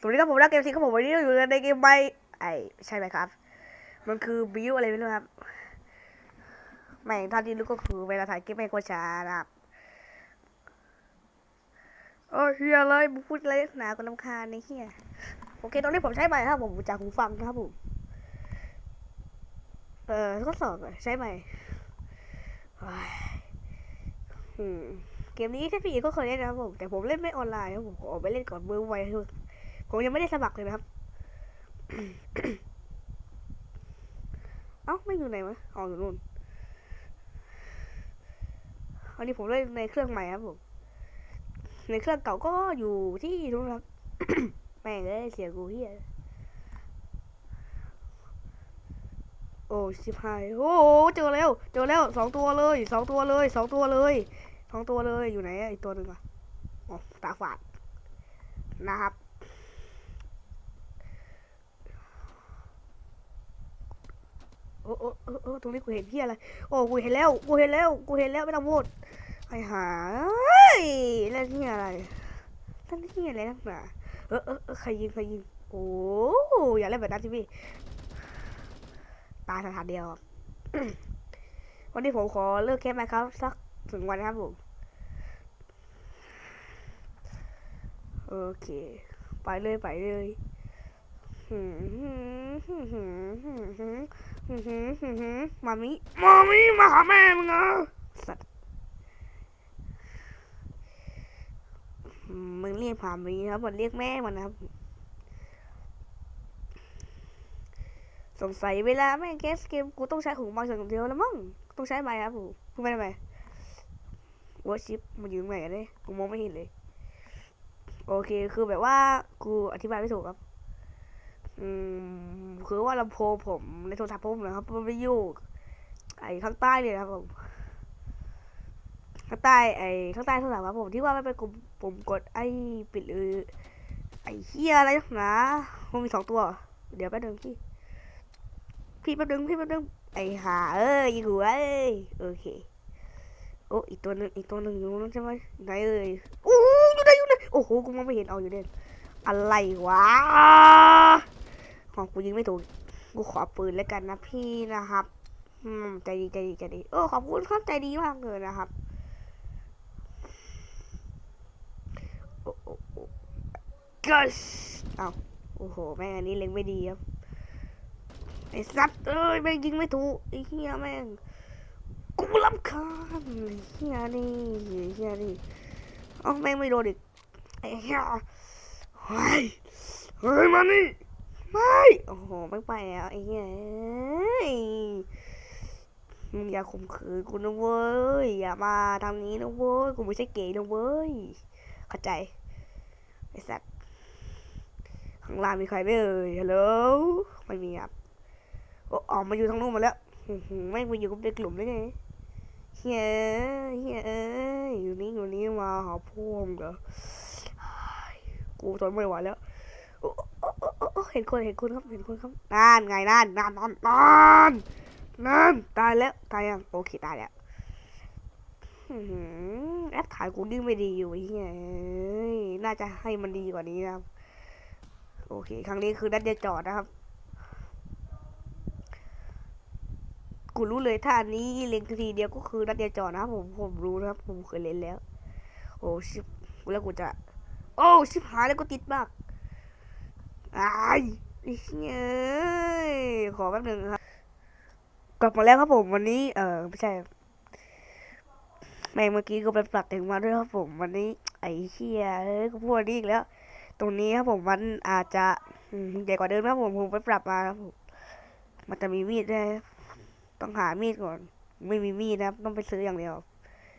สวัสดีครับผมรักเกมซีครับผมวันนี้เราอยู่ในเกมใบไอใช่ไหมครับ มันคือบิวอะไรไม่รู้ครับไม่ท่าที่รู้ก็คือเวลาถ่ายเกมไม่โครช้านะครับโอ้เฮียอะไรมึงพูดอะไรหนาก็น้ำคาญในเฮียโอเคตอนนี้ผมใช้ใหม่ครับผมจากหูฟังนะครับผมเออทดสอบใช้ใหม่เกมนี้แค่พี่ก็เคยเล่นนะครับผมแต่ผมเล่นไม่ออนไลน์ครับผมขอไปเล่นก่อนมือไวเถอะ ผมยังไม่ได้สมัครเลยนะครับ เอ้าไม่อยู่ไหนวะอ๋ออยู่นู่นอันนี้ผมเล่นในเครื่องใหม่ครับผม ในเครื่องเก่าก็อยู่ที่นู่นครับ แม่งเอ้ยเสียกูเฮียโอ้ชิบหายโอ้เจอแล้ว เจอแล้วสองตัวเลยสองตัวเลยสองตัวเลยสองตัวเลยอยู่ไหนอีกตัวหนึ่งอะอ๋อตาฝาดนะครับ อ้โอ้โอ้ตรงนี้กูเห็นเพี้ยอะไร โอ้กูเห็นแล้ว กูเห็นแล้ว กูเห็นแล้วไม่ต้องพูดไอหาเอ้ยแล้วนี่อะไรนั่นนี่อะไรนักหนาเออเออใครยิงใครยิง โอ้อย่าเล่นแบบนั้นสิพี่ ตายสถานเดียววันนี้ผมขอเลิกแคปไหมครับ สักถึงวันนะครับผม โอเค ไปเลยไปเลย หืมหืมหืมหืมหืม หืมหืมหืมหืมหืมมามิมามิมาหาแม่มึงอะสัตว์อืมมึงเรียกผามีครับมันเรียกแม่มันนะครับ สงสัยเวลาแม่งแกสเกมกูต้องใช้หูมาส่วนเดียวแล้วมั้งต้องใช้ไมค์ครับผมพูดไม่ได้ไหมวอชิปมันอยู่ตรงไหนกันเนี่ยกูมองไม่เห็นเลย โอเคคือแบบว่ากูอธิบายไม่ถูกครับ อืมคือว่าลำโพงผมในโทรศัพท์ผมนะครับมันไปอยู่ไอ้ข้างใต้เลยนะครับผมข้างใต้ไอ้ข้างใต้โทรศัพท์ครับผมที่ว่าไม่เป็นปุ่มปุ่มกดไอ้ปิดหรือไอ้เฮียอะไรนักหนามันมีสองตัว เดี๋ยวแป๊บนึงพี่พี่แป๊บนึงพี่แป๊บนึงไอ้หาเอ้ยหัวเอ้ยโอเคโอ้อีกตัวนึงอีกตัวนึงอยู่นั่นใช่ไหมไหนเอ้ยโอ้อยู่ไหนอยู่ไหนโอ้โหกูมองไม่เห็นเอาอยู่เด่นอะไรวะ ของกูยิงไม่ถูก กูขอปืนแล้วกันนะพี่นะครับอืมใจดีใจดีใจดีเออขอบคุณครับใจดีมากเลยนะครับโอ้โอ้กัสเอาโอ้โห แม่งอันนี้เล็งไม่ดีครับ ไอ้สัตว์เอ้ย แม่งยิงไม่ถูกไอ้เหี้ยแม่ง กูรำคาญไอ้เหี้ยนี่ไอ้เหี้ยนี่อ้าแม่งไม่โดนอีกไอ้เหี้ยเฮ้ย เฮ้ยมานี่ ไม่โอ้โหไม่ไปแล้วไอ้เหี้ยอยมึงอย่าข่มขืนกูนะเว้ย อย่ามาทางนี้นะเว้ย กูไม่ใช่เกย์นะเว้ย เข้าใจ ไอ้สัตว์ข้างล่างมีใครไหมเอ่ยฮัลโหลไม่มีครับโอ้ออกมาอยู่ทางนู้นมาแล้วไม่งไปอยู่กับเด็กกลุ่มได้ไงเฮียเฮียเอ้ยอยู่นี่อยู่นี่มาหาพวกเหรอกูทนไม่ไหวแล้ว โอ้เห็นคนเห็นคนครับเห็นคนครับนั่นไงนั่นนั่นนั่นนั่นนั่นตายแล้วตายยังโอเคตายแล้วแอปถ่ายกูดิ้งไม่ดีอยู่ไอ้เหี้ยเอ้ยน่าจะให้มันดีกว่านี้นะครับ โอเค ครั้งนี้คือนัดเดียจอดนะครับ กูรู้เลยถ้าอันนี้เล็งทีเดียวก็คือนัดเดียจอดนะครับผมผมรู้นะครับ ผมเคยเล่นแล้ว โอ้ชิบแล้วกูจะ โอ้ชิบหายแล้วกูติดมาก ไอ้ายไอ้เฮ้ยขอแป๊บหนึ่งครับ กลับมาแล้วครับผมวันนี้ เออไม่ใช่แม่งเมื่อกี้ก็ไปปรับแต่งมาด้วยครับผมวันนี้ ไอ้เฮียเอ้ยกูพูดอันนี้อีกแล้ว ตรงนี้ครับผมมันอาจจะใหญ่กว่าเดิมครับผมผมไปปรับมาครับผมมันจะมีมีดด้วยต้องหามีดก่อน ไม่มีมีดนะครับ ต้องไปซื้ออย่างเดียว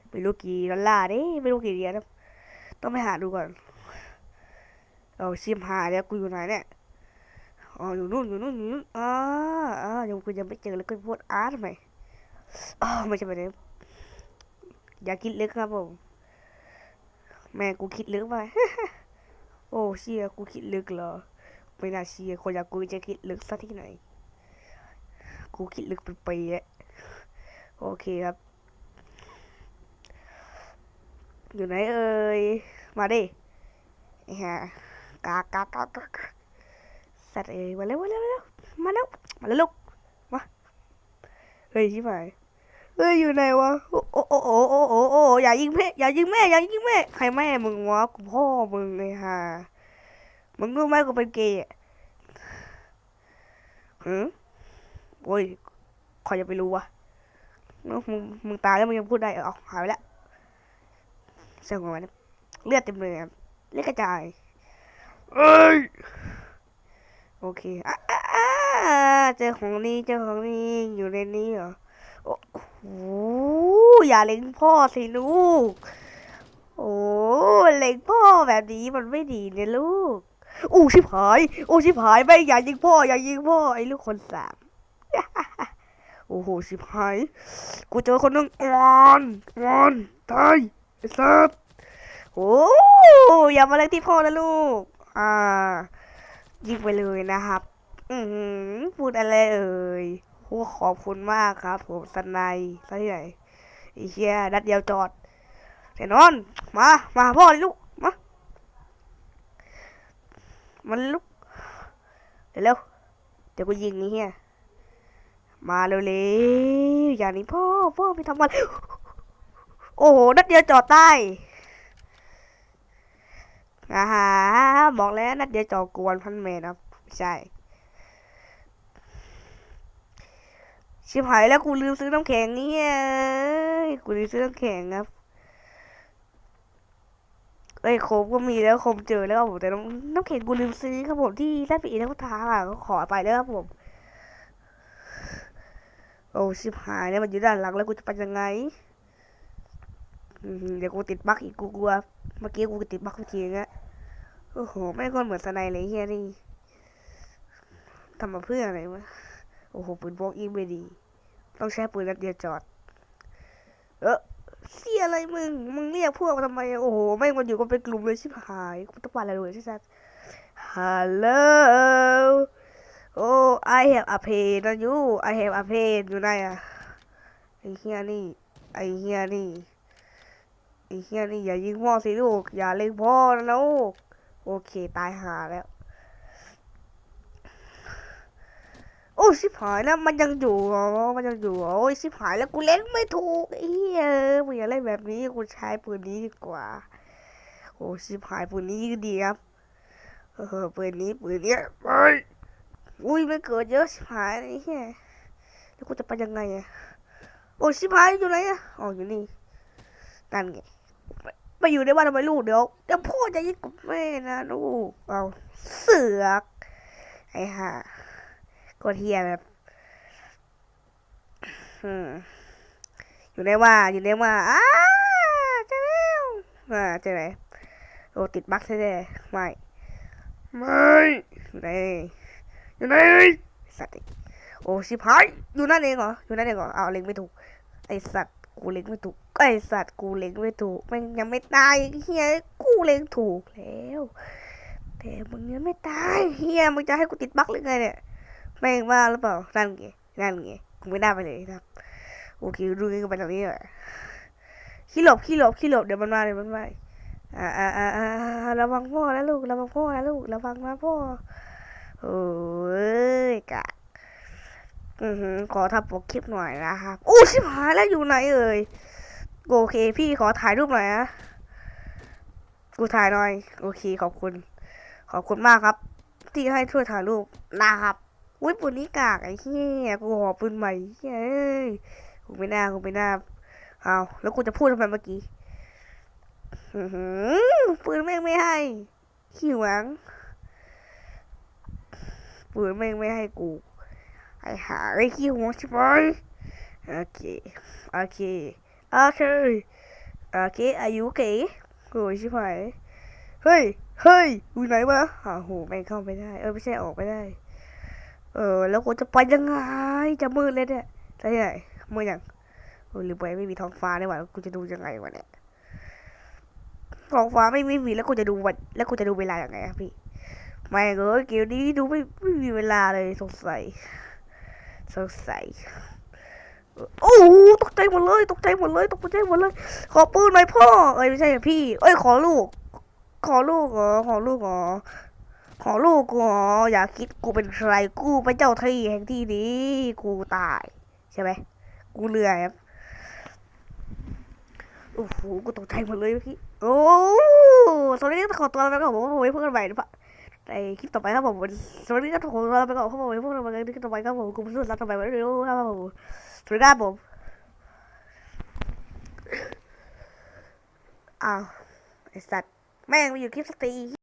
ไม่รู้กี่ดอลลาร์ด้ไม่รู้กี่เหรียญครับต้องไปหาดูก่อน เอาชิมหาแล้วกูอยู่ไหนเนี่ยอ๋ออยู่นู่นอยู่นู่นอยู่นู่นอ่าอ่ายังกูยังไม่เจอแล้วก็พูดอาร์ตทำไมอ๋อไม่ใช่แบบนี้อย่าคิดลึกครับผมแม่กูคิดลึกไปโอ้เชียกูคิดลึกเหรอไม่น่าเชียคนอยางกูจะคิดลึกสักที่ไหน กูคิดลึกเป็นปีอะโอเคครับ อยู่ไหนเอ่ยมาดิไอ้ห่า กากากากากสัตว์เอ้ยมาเร็วมาเร็วมาเร็วมาเร็วมาเร็วลูกมาเฮ้ยชิบหายเฮ้ยอยู่ไหนวะโอ้โอ้โอ้โอ้โอ้โอ้อย่ายิงแม่อย่ายิงแม่อย่ายิงแม่ใครแม่มึงวะกูพ่อมึงเลยฮะมึงรู้ไหมกูเป็นเกย์หืมโอ้ยใครจะไปรู้วะมึงมึงมึงตายแล้วมึงยังพูดได้เออาหายไปแล้วเสียงของมันเลือดเต็มเลยอเลือดกระจาย เอ้ย โอเคอะอะอะเจอของนี้เจอของนี้อยู่ในนี้เหรอ โอ้โหอย่าเล็งพ่อสิลูก โอ้เล็งพ่อแบบนี้มันไม่ดีเนี่ยลูกอู้ชิบหายอู้ชิบหายไม่อย่ายิงพ่ออย่ายิงพ่อไอ้ลูกคนสามโอ้โหชิบหาย กูเจอคนนึงอ่อนอ่อนตายไอ้สัสโอ้อย่ามาเล็งที่พ่อนะลูก อ่ายิงไปเลยนะครับ อืพูดอะไรเอ่ยโอ้ขอบคุณมากครับ ผมสนายซะที่ไหนไอ้เชี่ยนัดเดียวจอดเดี๋ยวนอน มา มาพ่อเลยลูก มา มันลุกเดี๋ยวเร็วเดี๋ยวกูยิงนี่เฮียมาเร็วๆอย่างนี้พ่อ พ่อไปทำมัน โอ้โห นัดเดียวจอดใต้ อ่าฮะบอกแล้วนัดเดียวจอกวนพันเมตรครับใช่ ชิบหายแล้วกูลืมซื้อน้ำแข็งนี่กูลืมซื้อน้ำแข็งครับเอ้ยโคมก็มีแล้วโคมเจอแล้วครับผมแต่น้ำน้ำแข็งกูลืมซื้อครับผมที่ได้ไปอีกแล้วทาอะก็ขอไปแล้วครับผมโอ้ชิบหายแล้วมันอยู่ด้านหลังแล้วกูจะไปยังไง เดี๋ยวกูติดบั๊กอีกกูกลัว เมื่อกี้กูติดบั๊กเมื่อกี้งะโอ้โหไม่งคนเหมือนสไนเลยเฮียนี่ทำมาเพื่ออะไรวะ โอ้โหปืนพกยิงไม่ดี ต้องใช้ปืนนัดเดียวจอด เออเสียอะไรมึง มึงเรียกพวกมาทำไม โอ้โหแม่งมันอยู่กันเป็นกลุ่มเลยชิบหายกูต้องปั่นอะไรเลยใช่ไหมฮัลโหล โอ้ I have a pain on you I have a pain อยู่ไหนอะไอเฮียนี่ ไอเฮียนี่ ไอ้เฮียนี่อย่ายิงพ่อสิลูก อย่าเล็งพ่อนะลูกโอเคตายหาแล้ว โอ้ชิบหายแล้วมันยังอยู่เหรอมันยังอยู่โอ้ยชิบหายแล้วกูเล่นไม่ถูกไอ้เหี้ยมึงอย่าเล่นแบบนี้กูใช้ปืนนี้ดีกว่า โอ้ชิบหายปืนนี้ก็ดีครับเออปืนนี้ปืนเนี้ยไปอุ้ยไม่เกิดเยอะชิบหายไอ้เหี้ยแล้วกูจะไปยังไงอะโอ้ชิบหายอยู่ไหนอะอ๋ออยู่นี่นั่นไง ไปไปอยู่ในบ้านทำไมลูกเดี๋ยวเดี๋ยวพ่อจะยิงกับแม่นะลูกเอาเสือกไอ้ห่ากดเฮียแบบอืมอยู่ในว่าอยู่ในว่าอ้าเจอแล้วอ่าเจอไหนโอ้ติดบั๊กแท้ๆไม่ไม่อยู่ไหนอยู่ไหนสัตว์โอ้ชิบหายอยู่นั่นเองเหรออยู่นั่นเองเหรอเอาเล็งไม่ถูกไอสัตว์กูเล็งไม่ถูก ไอสัตว์กูเล็งไม่ถูกมันยังไม่ตายเฮียกูเล็งถูกแล้ว แต่มึงยังไม่ตายเฮียมึงจะให้กูติดบั๊กหรือไงเนี่ยแม่งว่าหรือเปล่านั่นไงนั่นไงกูไม่ได้ไปเลยครับโอเคดูกันไปตรงนี้เหรอขี้หลบขี้หลบขี้หลบเดี๋ยวมันมาเดี๋ยวมันมาอ่าอ่าอ่าอ่าระวังพ่อนะลูกระวังพ่อนะลูกระวังนะพ่อโอ้ยกะอือขอทำปกคลิปหน่อยนะครับโอ้ชิบหายแล้วอยู่ไหนเอ่ย โอเค พี่ขอถ่ายรูปหน่อยนะกูถ่ายหน่อย โอเค ขอบคุณ ขอบคุณมากครับ ที่ให้ช่วยถ่ายรูปนะครับอุ้ยปืนนี้กากไอ้เหี้ยกูหอปืนใหม่เฮ้ยกูไม่น่ากูไม่น่าเอาแล้วกูจะพูดทำไมเมื่อกี้ปืนแม่งไม่ให้ขี้หวังปืนแม่งไม่ให้กูไอ้หาไอ้ขี้หวงใช่ไหมโอเคโอเค โอเคโอเคอายุเก๋โอ้ยชิบหายเฮ้ยเฮ้ยอยู่ไหนวะอ้าวโหแม่งเข้าไม่ได้ เออไม่ใช่ออกไม่ได้ เออ แล้วกูจะไปยังไงจะมืดเลยเนี่ยใช่ไหมมืดอยังโอ้ยหรือไปไม่มีท้องฟ้าได้หว่ากูจะดูยังไงวะเนี่ยท้องฟ้าไม่ไม่มีแล้วกูจะดูวันแล้วกูจะดูเวลาอย่างไงอะพี่ไม่เออเกมนี้ดูไม่ไม่มีเวลาเลยสงสัยสงสัย โอ้โหตกใจหมดเลย ตกใจหมดเลย ตกใจหมดเลย ขอปืนหน่อยพ่อ เอ้ยไม่ใช่พี่ เอ้ยขอลูก ขอลูกเหรอ ขอลูกเหรอ ขอลูกกูอ๋ออย่าคิดกูเป็นใคร กูเป็นเจ้าที่แห่งที่นี้ กูตาย ใช่ไหม กูเหนื่อยครับโอ้โห กูตกใจหมดเลยเมื่โอ้สวัสดีครับขอตัวลาไปก่อนผมผมไว้พบกันใหม่นะในคลิปต่อไปครับผมสวัสดีครับขอตัวลาไปก่อนครับผมไว้พบกันใหม่ในคลิปต่อไปครับผมกูพูดรักต่อไปไว้เร็วครับผม สวัสดีครับผมอ้าวไอสัตว์แม่งมาอยู่คลิปสตรี